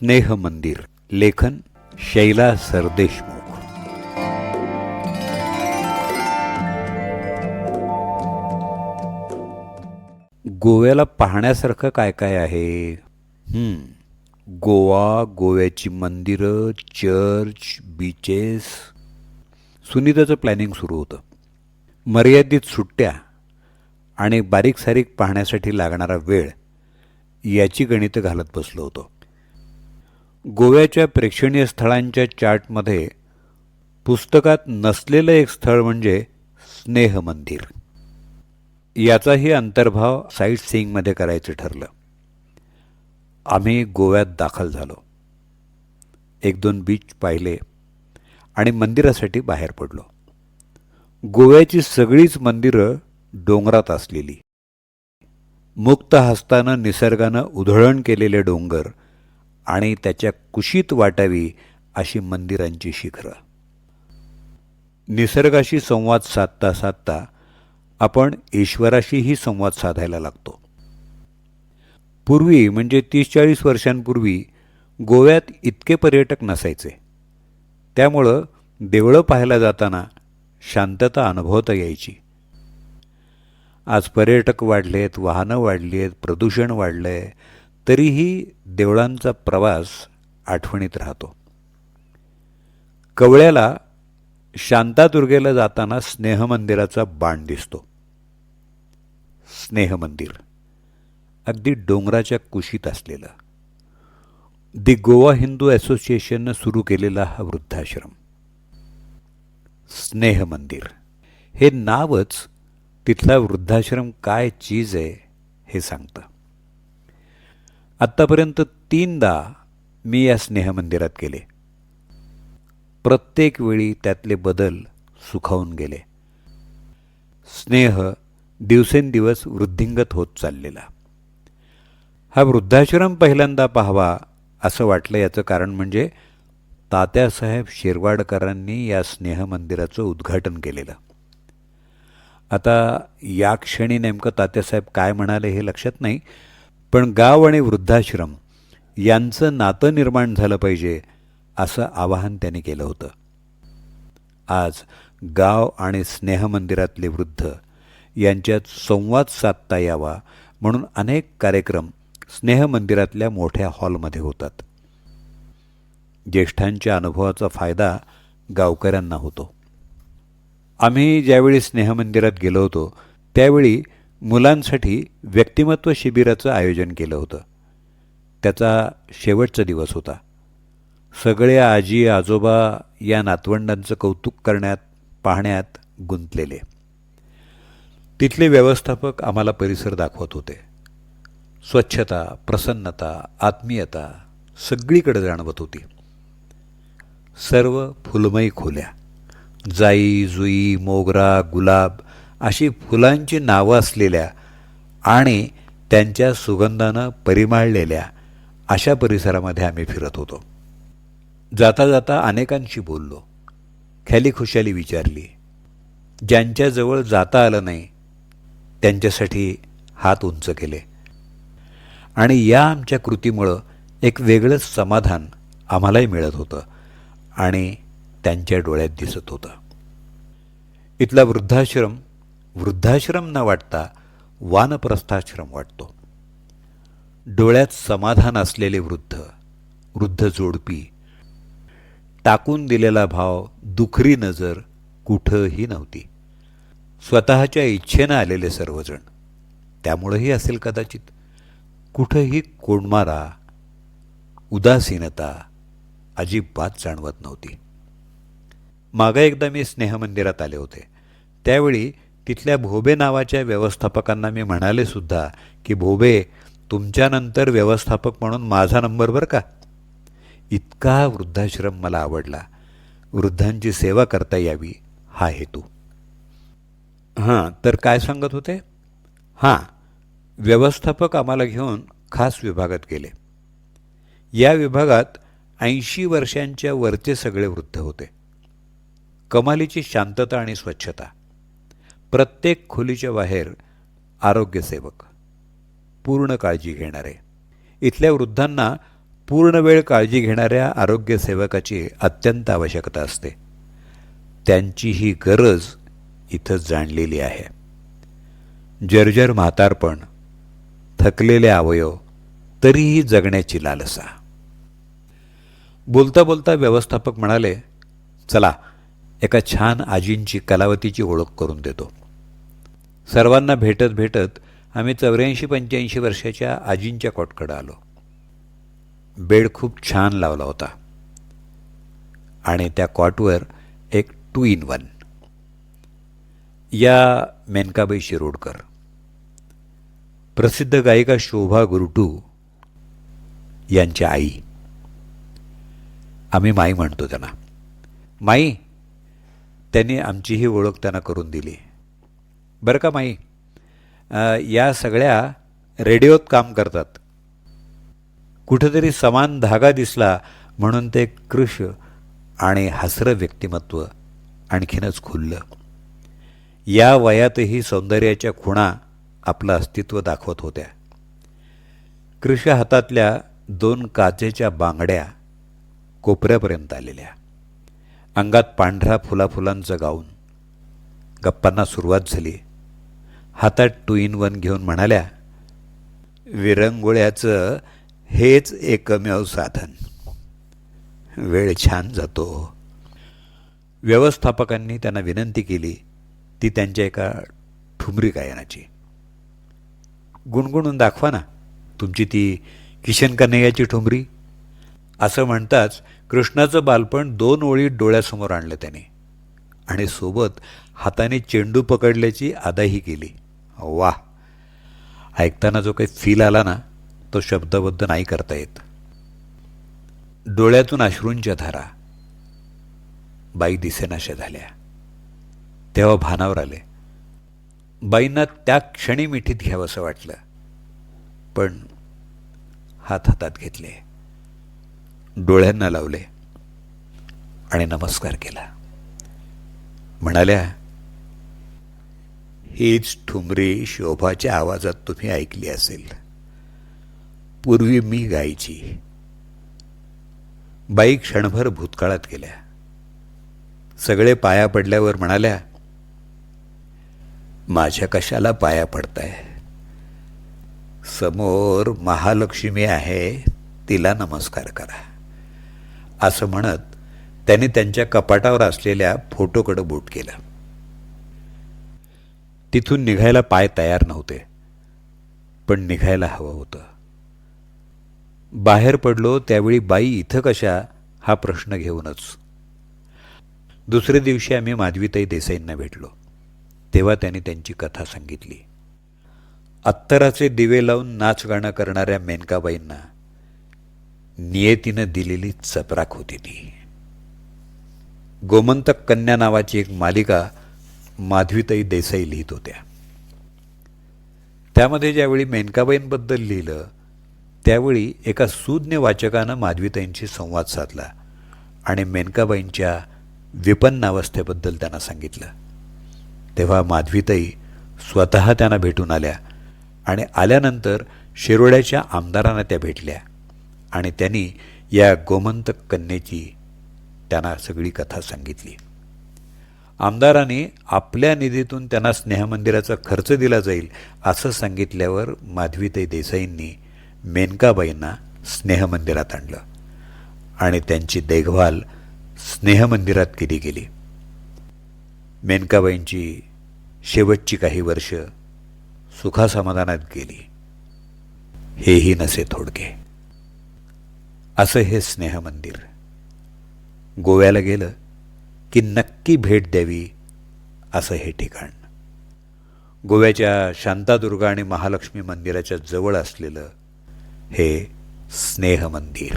स्नेह मंदिर लेखन शैला सरदेशमुख. गोव्याला पाहण्यासारखं काय काय आहे? गोवा गोव्याची मंदिरं चर्च बीचेस सुनीताचं प्लॅनिंग सुरू होतं. मर्यादित सुट्ट्या आणि बारीक सारीक पाहण्यासाठी लागणारा वेळ याची गणितं घालत बसलो होतो. गोव्याच्या प्रेक्षणीय स्थळांच्या चार्टमध्ये पुस्तकात नसलेलं एक स्थळ म्हणजे स्नेह मंदिर. याचाही अंतर्भाव साईट सीईंगमध्ये करायचं ठरलं. आम्ही गोव्यात दाखल झालो. एक दोन बीच पाहिले आणि मंदिरासाठी बाहेर पडलो. गोव्याची सगळीच मंदिरं डोंगरात असलेली. मुक्त हस्तानं निसर्गानं उधळण केलेले डोंगर आणि त्याच्या कुशीत वाटावी अशी मंदिरांची शिखरं. निसर्गाशी संवाद साधता साधता आपण ईश्वराशीही संवाद साधायला लागतो. पूर्वी म्हणजे तीस चाळीस वर्षांपूर्वी गोव्यात इतके पर्यटक नसायचे. त्यामुळं देवळं पाहायला जाताना शांतता अनुभवता यायची. आज पर्यटक वाढलेत वाहनं वाढली आहेत प्रदूषण वाढलं आहे तरीही देवळांचा प्रवास आठवणीत राहतो. कवळ्याला शांतादुर्गेला जाताना स्नेहमंदिराचा बाण दिसतो. स्नेहमंदिर. अगदी डोंगराच्या कुशीत असलेलं. दी गोवा हिंदू असोसिएशननं सुरू केलेला हा वृद्धाश्रम. स्नेह मंदिर हे नावच तिथला वृद्धाश्रम काय चीज आहे हे सांगतं. आत्तापर्यंत तीनदा मी या स्नेहमंदिरात गेले. प्रत्येक वेळी त्यातले बदल सुखावून गेले. स्नेह दिवसेंदिवस वृद्धिंगत होत चाललेला. हा वृद्धाश्रम पहिल्यांदा पाहावा असं वाटलं याचं कारण म्हणजे तात्यासाहेब शिरवाडकरांनी या स्नेहमंदिराचं उद्घाटन केलेलं. आता या क्षणी नेमकं तात्यासाहेब काय म्हणाले हे लक्षात नाही पण गाव आणि वृद्धाश्रम यांचं नातं निर्माण झालं पाहिजे असं आवाहन त्यांनी केलं होतं. आज गाव आणि स्नेहमंदिरातले वृद्ध यांच्यात संवाद साधता यावा म्हणून अनेक कार्यक्रम स्नेहमंदिरातल्या मोठ्या हॉलमध्ये होतात. ज्येष्ठांच्या अनुभवाचा फायदा गावकऱ्यांना होतो. आम्ही ज्यावेळी स्नेहमंदिरात गेलो होतो त्यावेळी मुलांसाठी व्यक्तिमत्व शिबिराचं आयोजन केलं होतं. त्याचा शेवटचा दिवस होता. सगळे आजी आजोबा या नातवंडांचं कौतुक करण्यात पाहण्यात गुंतलेले. तिथले व्यवस्थापक आम्हाला परिसर दाखवत होते. स्वच्छता प्रसन्नता आत्मीयता सगळीकडे जाणवत होती. सर्व फुलमयी खोल्या जाई जुई मोगरा गुलाब अशी फुलांची नावं असलेल्या आणि त्यांच्या सुगंधानं परिमाळलेल्या अशा परिसरामध्ये आम्ही फिरत होतो. जाता जाता अनेकांशी बोललो. ख्याली खुशाली विचारली. ज्यांच्याजवळ जाता आलं नाही त्यांच्यासाठी हात उंच केले. आणि या आमच्या कृतीमुळं एक वेगळंच समाधान आम्हालाही मिळत होतं आणि त्यांच्या डोळ्यात दिसत होतं. इथला वृद्धाश्रम वृद्धाश्रम न वाटता वानप्रस्थाश्रम वाटतो. डोळ्यात समाधान असलेले वृद्ध वृद्ध जोडपी टाकून दिलेला भाव दुखरी नजर कुठंही नव्हती. स्वतःच्या इच्छेनं आलेले सर्वजण. त्यामुळंही असेल कदाचित. कुठंही कोंडमारा उदासीनता अजिबात जाणवत नव्हती. मागं एकदा मी स्नेहमंदिरात आले होते. त्यावेळी तिथल्या भोबे नावाच्या व्यवस्थापकांना मी म्हणाले सुद्धा की भोबे तुमच्यानंतर व्यवस्थापक म्हणून माझा नंबर बरं का? इतका वृद्धाश्रम मला आवडला. वृद्धांची सेवा करता यावी हा हेतू. हां तर काय सांगत होते? हां व्यवस्थापक आम्हाला घेऊन खास विभागात गेले. या विभागात ऐंशी वर्षांच्या वरचे सगळे वृद्ध होते. कमालीची शांतता आणि स्वच्छता. प्रत्येक खोलीच्या बाहेर आरोग्यसेवक पूर्ण काळजी घेणारे. इथल्या वृद्धांना पूर्ण वेळ काळजी घेणाऱ्या आरोग्यसेवकाची अत्यंत आवश्यकता असते. त्यांची ही गरज इथं जाणलेली आहे. जर्जर म्हातारपण थकलेले अवयव तरीही जगण्याची लालसा. बोलता बोलता व्यवस्थापक म्हणाले चला एका छान आजींची कलावतीची ओळख करून देतो. सर्वांना भेटत भेटत आम्ही चौऱ्याऐंशी पंच्याऐंशी वर्षाच्या आजींच्या कॉटकडं आलो. बेड खूप छान लावला होता. आणि त्या कॉटवर एक टू इन वन. या मेनकाबाई शिरोडकर प्रसिद्ध गायिका शोभा गुरुटू यांच्या आई. आम्ही माई म्हणतो त्यांना. माई त्यांनी आमची ही ओळख त्यांना करून दिली. बरं का माई? या सगळ्या रेडिओत काम करतात. कुठेतरी समान धागा दिसला म्हणून ते कृष आणि हसरं व्यक्तिमत्व आणखीनच खुललं. या वयातही सौंदर्याच्या खुणा आपलं अस्तित्व दाखवत होत्या. कृष हातातल्या दोन काचेच्या बांगड्या कोपऱ्यापर्यंत आलेल्या. अंगात पांढरा फुलाफुलांचं गाऊन. गप्पांना सुरुवात झाली. हातात टू इन वन घेऊन म्हणाल्या विरंगुळ्याचं हेच एकमेव साधन. वेळ छान जातो. व्यवस्थापकांनी त्यांना विनंती केली ती त्यांच्या एका ठुमरी गायनाची. गुणगुणून दाखवा ना तुमची ती किशन कन्हैयाची ठुमरी. असं म्हणताच कृष्णाचं बालपण दोन ओळी डोळ्यासमोर आणलं त्याने. आणि सोबत हाताने चेंडू पकडल्याची आदाही केली. वा ऐकताना जो काही फील आला ना तो शब्दबद्ध नाही करता येत. डोळ्यातून अश्रूंच्या धारा बाई दिसेनाशा झाल्या. तेव्हा भानावर आले. बाईंना त्या क्षणी मिठीत घ्यावंसं वाटलं. पण हात हातात घेतले. डोळ्यांना लावले आणि नमस्कार केला. म्हणाल्या हीच ठुमरी शोभाच्या आवाजात तुम्ही ऐकली असेल. पूर्वी मी गायची. बाई क्षणभर भूतकाळात गेल्या. सगळे पाया पडल्यावर म्हणाल्या माझ्या कशाला पाया पडताय? समोर महालक्ष्मी आहे तिला नमस्कार करा. असं म्हणत त्याने त्यांच्या कपाटावर असलेल्या फोटोकडं बोट केलं. तिथून निघायला पाय तयार नव्हते पण निघायला हवं होतं. बाहेर पडलो त्यावेळी बाई इथं कशा हा प्रश्न घेऊनच. दुसऱ्या दिवशी आम्ही माधवीताई देसाईंना भेटलो. तेव्हा त्यांनी त्यांची कथा सांगितली. अत्तराचे दिवे लावून नाच गाणं करणाऱ्या मेनकाबाईंना नियतीनं दिलेली चपराक होती ती. गोमंतक कन्या नावाची एक मालिका माधवीताई देसाई लिहित होत्या. त्यामध्ये ज्यावेळी मेनकाबाईंबद्दल लिहिलं त्यावेळी एका सुज्ञ वाचकानं माधवीताईंशी संवाद साधला आणि मेनकाबाईंच्या विपन्नावस्थेबद्दल त्यांना सांगितलं. तेव्हा माधवीताई स्वतः त्यांना भेटून आल्या आणि आल्यानंतर शिरोड्याच्या आमदारांना त्या भेटल्या आणि त्यांनी या गोमंतक कन्येची त्यांना सगळी कथा सांगितली. आमदाराने आपल्या निधीतून त्यांना स्नेहमंदिराचा खर्च दिला जाईल असं सांगितल्यावर माधवीताई देसाईंनी मेनकाबाईंना स्नेहमंदिरात आणलं आणि त्यांची देखभाल स्नेहमंदिरात केली गेली. मेनकाबाईंची शेवटची काही वर्ष सुखासमाधानात गेली. हेही नसे थोडके. असं हे स्नेहमंदिर. गोव्याला गेलं की नक्की भेट द्यावी असं हे ठिकाण. गोव्याच्या शांतादुर्गा आणि महालक्ष्मी मंदिराच्या जवळ असलेलं हे स्नेह मंदिर.